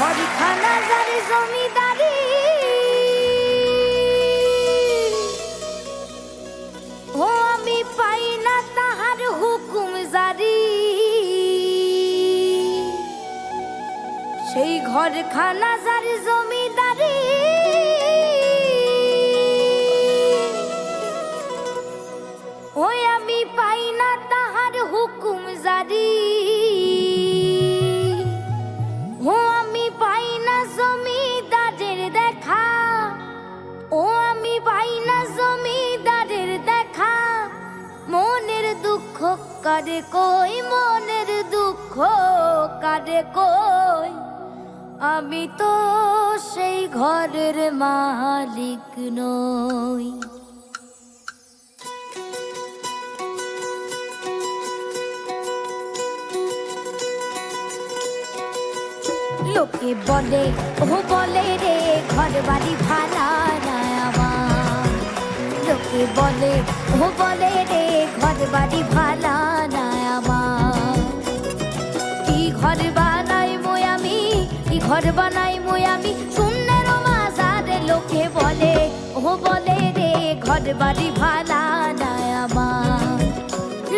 ঘরখানা যার জমিদারি। ও আমি পাই না তাহার হুকুম জারি। সেই ঘরখানা যার জমিদারি কারে কই মনের দুঃখ কারে কই? আমি তো সেই ঘরের মালিক নই। লোকে বলে ও বলে রে ঘর বাড়ি না আমার। লোকে বলে ও বলে রে ঘর বাড়ি ঘর বানাই মই আমি। শূন্যের মাঝারে লোকে বলে ও বলে রে, ঘর বাড়ি ভালা নাই আমার।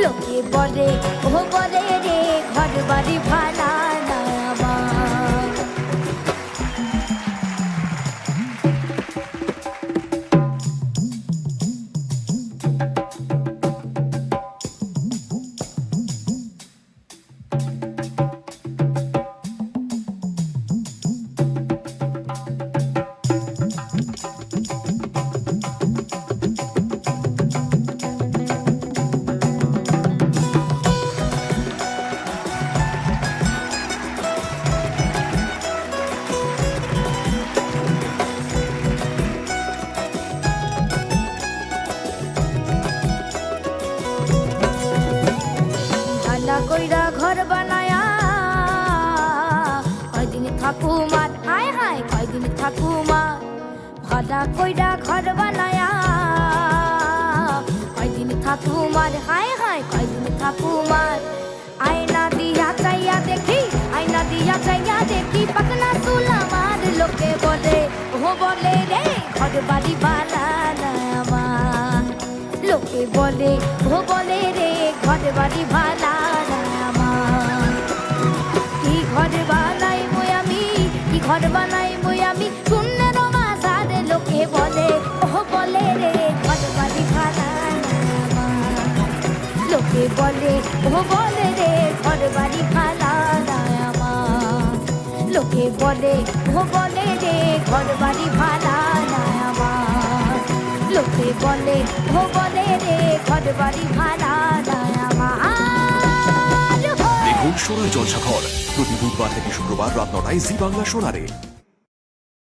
লোকে বলে ও বলে রে, ঘর বাড়ি ভাড়া থাকুমার হায় হায়, কয়দিন থাকুমার ভাড়া কইরা ঘর বানায়া। কয়দিন থাকুমার হায় হায়, কয়দিন থাকুমার আয়না দিয়া চাইয়া দেখি, আয়না দিয়া চাইয়া দেখি, পাকনা তুলামার লোকে বলে ও বলে রে, ঘর বাড়ি বালা না আমার। লোকে বলে ও বলে রে, ঘর বাড়ি ভালা ঘর বানাই মই আমি। শূন্যের লোকে বলে ও বলে রে, ঘর বাড়ি ভালা লোকে বলে ও বলে রে, ঘর বাড়ি না লোকে বলে ও বলে রে, ঘর বাড়ি না লোকে বলে ও বলে রে, ঘর বাড়ি দেখুন সোনার জলসাঘর প্রতি বুধবার থেকে শুক্রবার রাত নটায় জি বাংলা সোনারে।